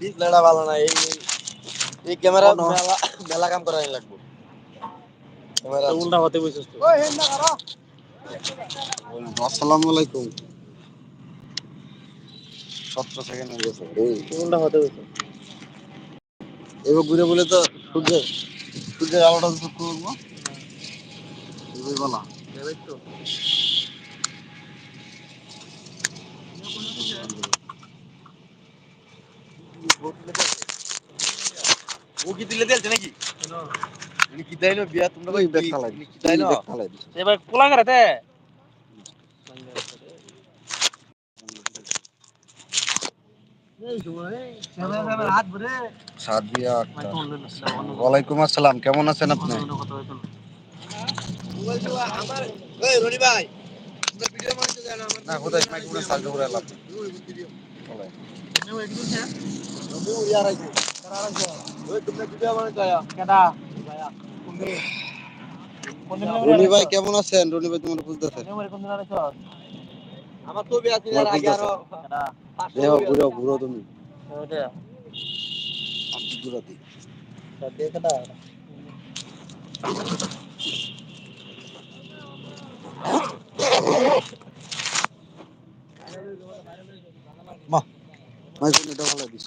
ডিসপ্লেটা ভালো না এই এই ক্যামেরা মেলা মেলা কাম করা লাগবে। ক্যামেরা উল্টা হতে বসেছ তো আসসালামু আলাইকুম। সতেরো সেকেন্ড হয়ে গেছে। উল্টা হতে বসেছ এবার ঘুরে বলে তো সূর্যের সূর্যের আলোটা তো করব বলা। তো ও কি দিলে নাকি? ইনি কি বিয়া? তোমরা ওই কই ব্যাগ ব্যাগ কি এবার ভরে সাদিয়া আক্তার। ওয়ালাইকুম আসসালাম কেমন আছেন আপনি? না কোথায়? মাইক্রোফোনে করে এলাম। রনি ভাই কেমন আছেন? রনি ভাই তোমার বুঝতেছে আমার তো বিয়া দিনের আগে আরও দেহ ঘুরো ঘুরো তুমি। আপনি ঘুরো দিই। মা। মাইক্রোফোন এটা ভালো দিছ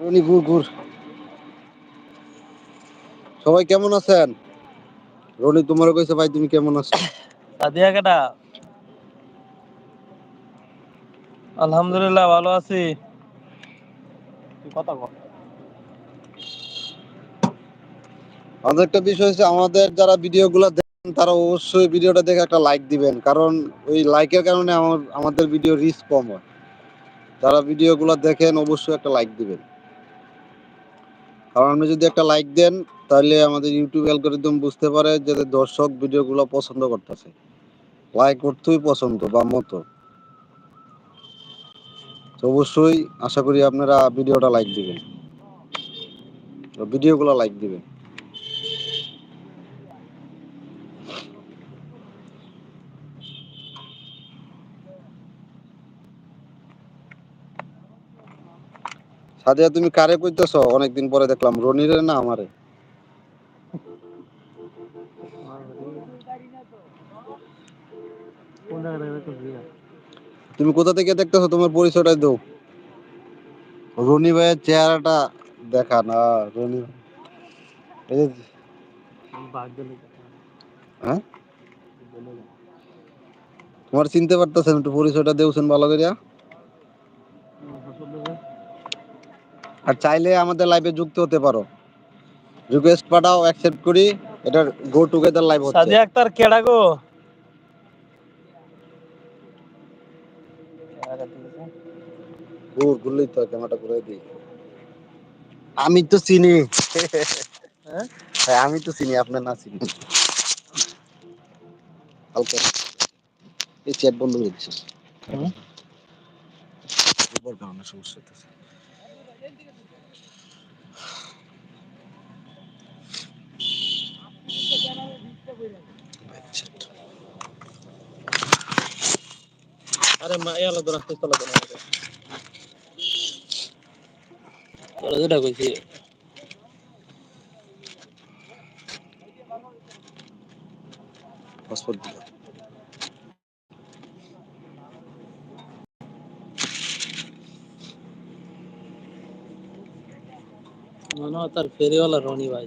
রনি ঘুর ঘুর। সবাই কেমন আছেন? রনি তোমার কইছে ভাই তুমি কেমন আছো? সাদিয়া কেডা? আলহামদুলিল্লাহ ভালো আছি। তুই কথা বল আমাদের একটা বিষয় হচ্ছে আমাদের যারা ভিডিওগুলো দেখেন, তারা অবশ্যই ভিডিওটা দেখে একটা লাইক দিবেন। কারণ ওই লাইকের কারণে আমার, আমাদের ভিডিও রিচ কম হয়। যারা ভিডিওগুলো দেখেন, অবশ্যই একটা লাইক দিবেন। কারণ আপনি যদি একটা লাইক দেন, তাহলে আমাদের ইউটিউব অ্যালগোরিদম বুঝতে পারে যে দর্শক ভিডিওগুলো পছন্দ করতেছে। লাইক করতেই পছন্দ বা মতো। তো অবশ্যই আশা করি আপনারা ভিডিওটা লাইক দিবেন। ভিডিওগুলো লাইক দিবেন। সাদিয়া তুমি কারে কইতেছ? অনেকদিন পরে দেখলাম রনিরে না আমারে। তুমি কোথা থেকে দেখতেছো? তোমার পরিচয়টা দাও। রনি ভাইয়ের চেহারাটা দেখা না রনি হ্যাঁ? তোমার চিনতে পারতেছেন, একটু পরিচয়টা দেওছেন ভালো করিয়া। আর চাইলে আমাদের লাইভে যুক্ত হতে পারো। রিকোয়েস্ট পাঠাও অ্যাকসেপ্ট করি এটা গো টুগেদার লাইভ হচ্ছে। সাদিয়া আক্তার কেডা গো? ঘুর ঘুরলেই তো ক্যামেরাটা ঘুরে দিই। আমি তো চিনি। হ্যাঁ? হ্যাঁ, আমি তো চিনি আপনার না চিনি। হালকা। এই চ্যাট বন্ধ করে দিচ্ছিস হুম? উপর কারণে সমস্যা হইতেছে। আরে মা এ আলো রাস্তা চলা চলো যেটা কইছি। পাসপোর্ট দিল। মনে তার ফেরিওয়ালা রনি ভাই।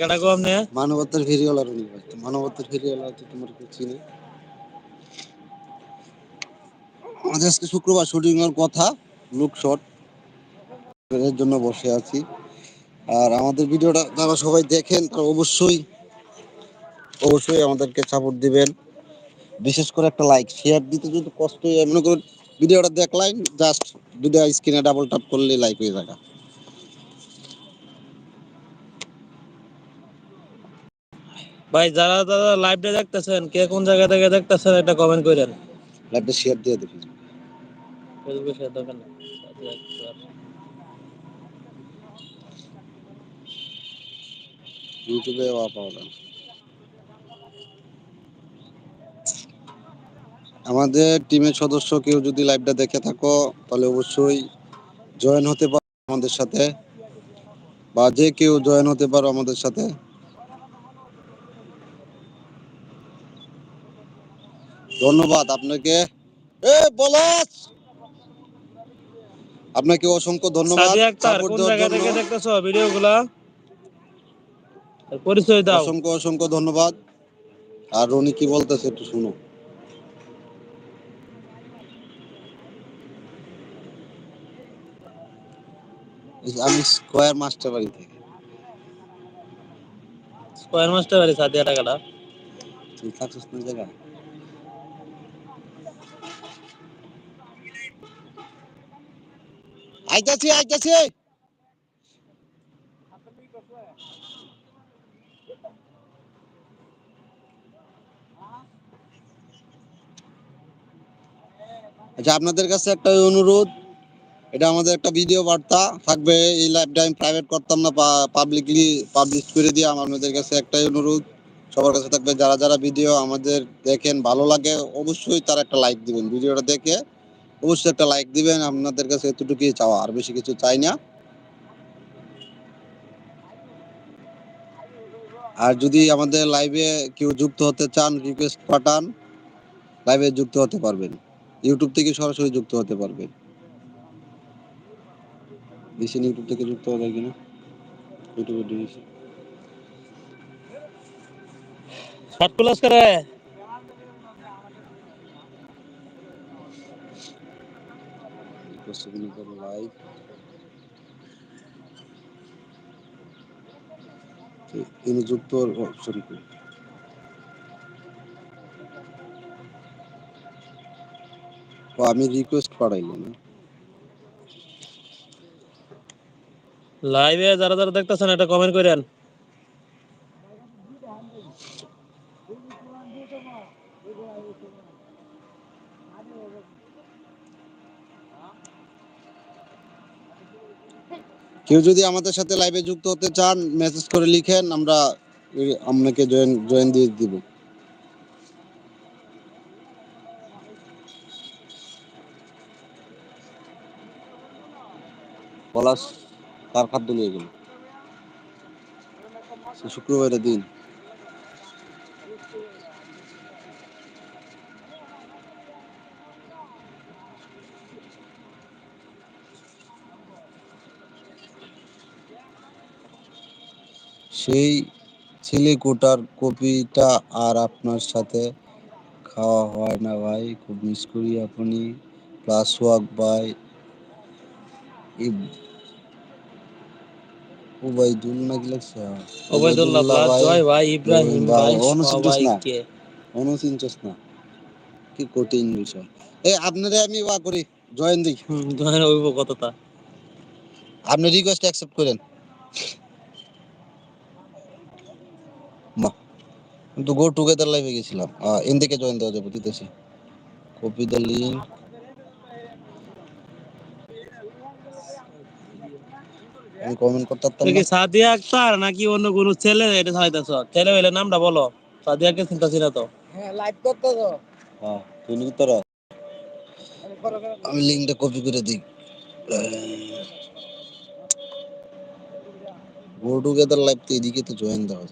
কেডা গো আপনি মানবতার ফেরিওয়ালা রনি ভাই। মানবতার ফেরিওয়ালা তো তোমার আমাদের আজকে শুক্রবার শুটিং এর কথা লুক শট এর জন্য বসে আছি। আর আমাদের ভিডিওটা যারা সবাই দেখেন, তারা অবশ্যই অবশ্যই আমাদেরকে সাপোর্ট দিবেন। বিশেষ করে একটা লাইক শেয়ার দিতে যদি কষ্ট মনে করুন, ভিডিওটা দেখলাম জাস্ট ভিডিও স্ক্রিনে ডাবল ট্যাপ করলে লাইক হয়ে যাবে। ভাই যারা যারা লাইভটা দেখতেছেন কে কোন জায়গা থেকে দেখতেছেন একটা কমেন্ট করেন লাইভটা শেয়ার দিয়ে দেখি ফেসবুকে শেয়ার দরকার নেই ইউটিউবে পাওয়া যায়। আমাদের টিমের সদস্য কেউ যদি লাইভটা দেখে থাকো তাহলে অবশ্যই জয়েন হতে পারো আমাদের সাথে। বা যে কেউ জয়েন হতে পারো আমাদের সাথে। ধন্যবাদ আপনাকে। এ বলাস আপনাকে অসংখ্য ধন্যবাদ। সাপোর্ট কোন দেওয়ার জায়গা জন্য থেকে দেখতেছো ভিডিওগুলা? পরিচয় দাও। অসংখ্য অসংখ্য ধন্যবাদ। আর রনি কি বলতেছে একটু শুনো। আমি স্কোয়ার মাস্টার বাড়ি থেকে। স্কয়ার মাস্টার বাড়ি সাদিয়া টাকাটা। তুই থাকছিস কোন জায়গায়? আইতাছি আইতাছি। আচ্ছা আপনাদের কাছে একটা অনুরোধ, এটা আমাদের একটা ভিডিও বার্তা, থাকবে এই লাইভটা আমি প্রাইভেট করতাম না পাবলিকলি পাবলিশ করে দিয়ে আপনাদের কাছে একটাই অনুরোধ, সবার কাছে থাকবে, যারা যারা ভিডিও আমাদের দেখেন, ভালো লাগে, অবশ্যই তার একটা লাইক দিবেন ভিডিওটা দেখে অবশ্যই একটা লাইক দিবেন, আপনাদের কাছে এতটুকুই চাওয়া, আর বেশি কিছু চাই না। আর যদি আমাদের লাইভে কেউ যুক্ত হতে চান রিকোয়েস্ট পাঠান লাইভে যুক্ত হতে পারবেন। ইউটিউব থেকে সরাসরি যুক্ত হতে পারবেন। বেশি ইউটিউব থেকে যুক্ত হবে কিনা? ইউটিউবে দিয়েছি শর্ট ক্লাস করে। লাইভ তিনি যুক্ত সরি ও, আমি রিকোয়েস্ট পাঠাইলাম। লাইভে যারা যারা দেখতেছেন, একটা কমেন্ট করেন কেউ যদি আমাদের সাথে লাইভে যুক্ত হতে চান মেসেজ করে লিখেন, আমরা, আপনাকে জয়েন জয়েন দিয়ে দিব। পলাশ, তার খাদ্য নিয়ে গেল। শুক্রবারের দিন। সেই ছেলে কোটার কপিটা আর আপনার সাথে খাওয়া হয় না ভাই। খুব মিস করি আপনি। প্লাস ওয়াক ভাই ওবাইদুল নাকি লাগছে ওবাইদুল্লাহ প্লাস জয় ভাই। ইব্রাহিম ভাই সবাইকে। না কি কঠিন বিষয়। এ আপনারে আমি ওয়া করি। জয়েন দিই। জয়েন হইব কতটা আপনি রিকোয়েস্ট অ্যাকসেপ্ট করেন। বাহ। কিন্তু গো টুগেদার লাইভে গেছিলাম। এন থেকে জয়েন দেওয়া যাবে দিতেছি কপি দ্য লিঙ্ক আমি কমেন্ট করতে পারতাম তুমি না। সাদিয়া আক্তার নাকি অন্য কোনো ছেলে? এটা চাইতেছ ছেলে হইলে নামটা বলো। সাদিয়াকে চিন্তাছি না তো। হ্যাঁ তুমি কি তোর আমি লিঙ্কটা কপি করে দিই। গো টুগেদার লাইভ তো এদিকে তো জয়েন দেওয়া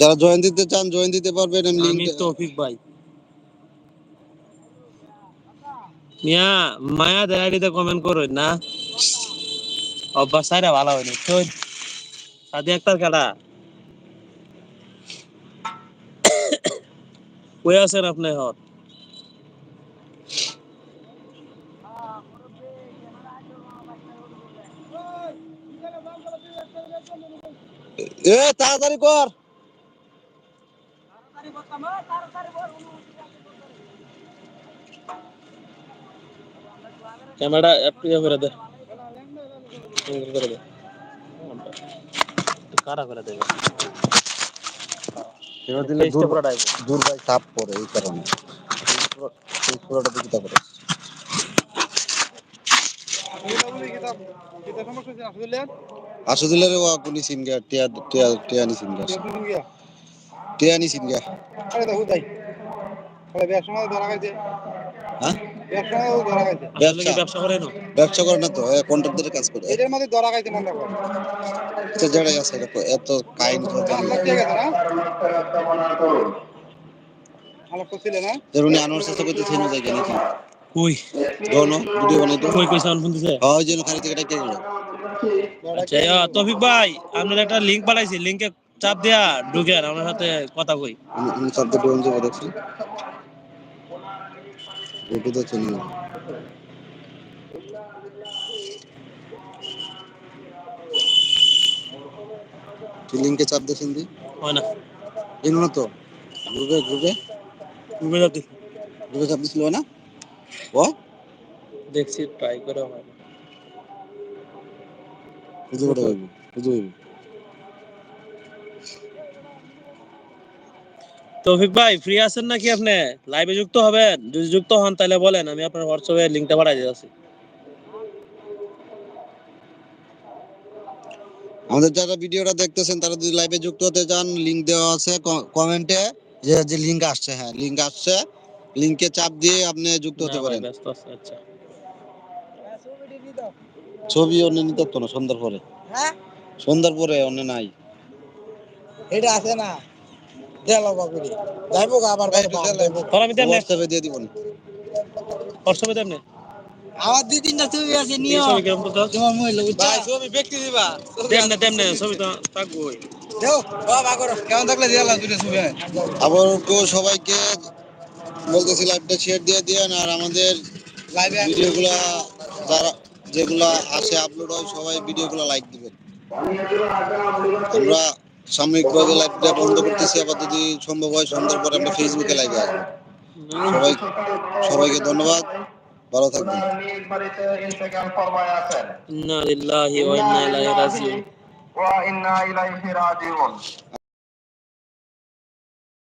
যারা জয়েন দিতে চান জয়েন দিতে পারবেন আমি তৌফিক ভাই। মিয়া মায়া দেয়ারিতে কমেন্ট করো না। অভ্যাস সাইরা ভালো হয়নি। তো সাদিয়া আক্তার কাটা কই আছেন আপনি হত এ তাড়াতাড়ি কর। ক্যামেরা একটু ইয়ে করে দে। করে দে। কারা করে দেবে এবার দিলে দূর- ভাই চাপ পড়ে এই কারণে। এই পুরোটা দিকে করে আসুদিলের ওয়া কুনি সিনগা টিয়া টিয়া টিয়ানি সিনগা টিয়ানি সিনগা হ্যাঁ? আসলে কি ব্যবসা করে না? ব্যবসা করে না তো কন্ট্রাক্টরের কাজ করে। এটার মধ্যে ধরা মনে করো তো যেটাই আছে এটা তো এত কথা ঠিক আছে না? তো না? আনোয়ার সাথে কইতে যায় নাকি। কই? দোনো ভিডিও বানাই তো কই কই সাউন্ড শুনতেছে? হ্যাঁ জন্য খালি থেকে গেল। আচ্ছা তৌফিক ভাই আপনার একটা লিংক পাঠাইছি লিংকে চাপ দেয়া ঢুকেন আমার সাথে কথা কই। আমি শব্দ ডোন যাব দেখছি। ওটা তো চিনি লিঙ্কে চাপ দেখছেন তুই হয় না। এনো না তো। গ্রুপে গ্রুপে ঘুরে যাতে গ্রুপে চাপ দিছিল না। ও দেখছি ট্রাই করে হয় না। বুঝে ওটা বুঝে তৌফিক ভাই ফ্রি আছেন নাকি আপনি? লাইভে যুক্ত হবেন। যদি যুক্ত হন তাহলে বলেন আমি আপনার হোয়াটসঅ্যাপে লিংকটা পাঠাই দিতেছি আমাদের যারা ভিডিওটা দেখতেছেন তারা যদি লাইভে যুক্ত হতে চান লিংক দেওয়া আছে কমেন্টে যে যে লিংক আসছে হ্যাঁ লিংক আসছে। লিংকে চাপ দিয়ে আপনি যুক্ত হতে পারেন। আচ্ছা। ছবি অন্য নিতে পারতো না সন্ধ্যার পরে। হ্যাঁ? সন্ধ্যার পরে অন্য নাই। এটা আছে না। দেল যাইবো আবার কত বাপ যাইবো। তাহলে আমি দেন হোয়াটসঅ্যাপে দিয়ে দিব। হোয়াটসঅ্যাপে দেন আমার দুই তিনটা ছবি আছে নিও। ছবি কেমন তো তোমার মহিলা ভাই ছবি ব্যক্তি দিবা। দেন দেন ছবি তো থাকবোই। দেও। বাবা করো। কেমন থাকলে দিয়ালা দুইটা ছবি আবার সবাইকে বলতেছি লাইভটা শেয়ার দিয়ে দিয়েন আর আমাদের লাইভে ভিডিওগুলা যারা যেগুলা আসে আপলোড হয় সবাই ভিডিওগুলো লাইক দিবেন। আমরা সাময়িকভাবে লাইভটা বন্ধ করতেছি আবার যদি সম্ভব হয় সন্ধ্যার পর আমরা ফেসবুকে লাইভ আসব। সবাই সবাইকে ধন্যবাদ ভালো থাকবেন। ইন্না ইলাইহি রাজিউন।